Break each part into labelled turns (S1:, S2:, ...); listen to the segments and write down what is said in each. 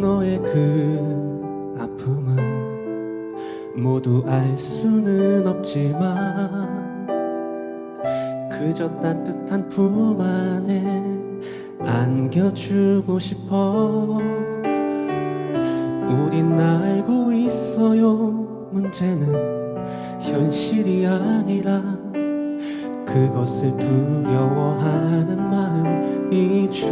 S1: 너의 그 아픔은 모두 알 수는 없지만 그저 따뜻한 품 안에 안겨주고 싶어. 우린 알고 있어요. 문제는 현실이 아니라 그것을 두려워하는 마음이죠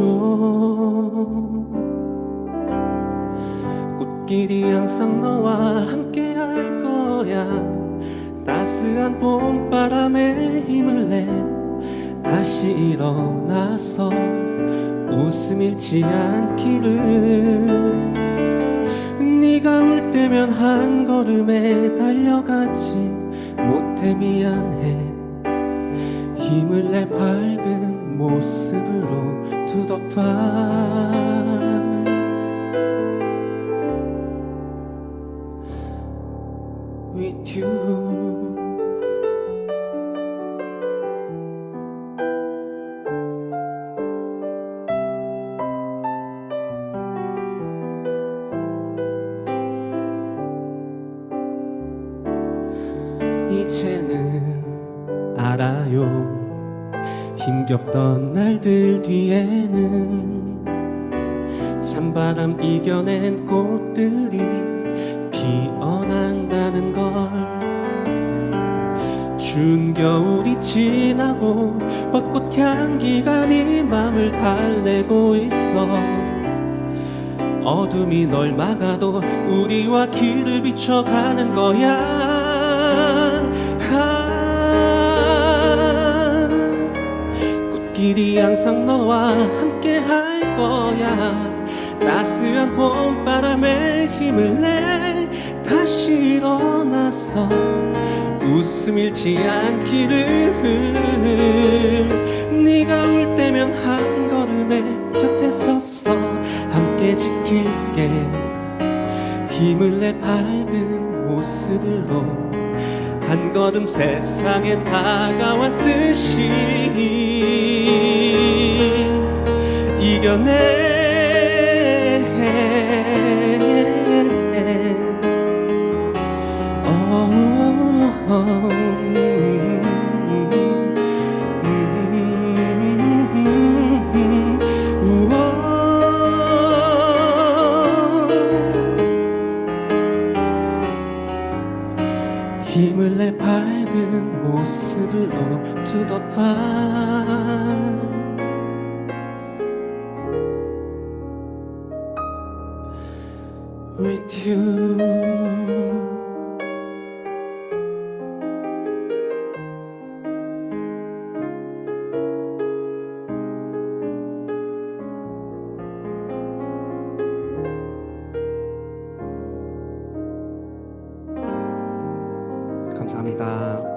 S1: 길이 항상 너와 함께 할 거야. 따스한 봄바람에 힘을 내. 다시 일어나서 웃음 잃지 않기를. 네가 울 때면 한 걸음에 달려가지 못해 미안해. 힘을 내 밝은 모습으로 두더봐 with you 이제는 알아요. 힘겹던 날들 뒤에는 찬바람 이겨낸 꽃들이 피어난 추운 겨울이 지나고 벚꽃 향기가 네 맘을 달래고 있어. 어둠이 널 막아도 우리와 길을 비춰가는 거야. 아, 꽃길이 항상 너와 함께 할 거야. 따스한 봄바람에 힘을 내. 다시 일어나서 웃음 잃지 않기를 네가 울 때면 한 걸음에 곁에 섰어 함께 지킬게. 힘을 내 밝은 모습으로 한 걸음 세상에 다가왔듯이 이겨내 힘을 내 밝은 모습으로 두더봐 with you 감사합니다.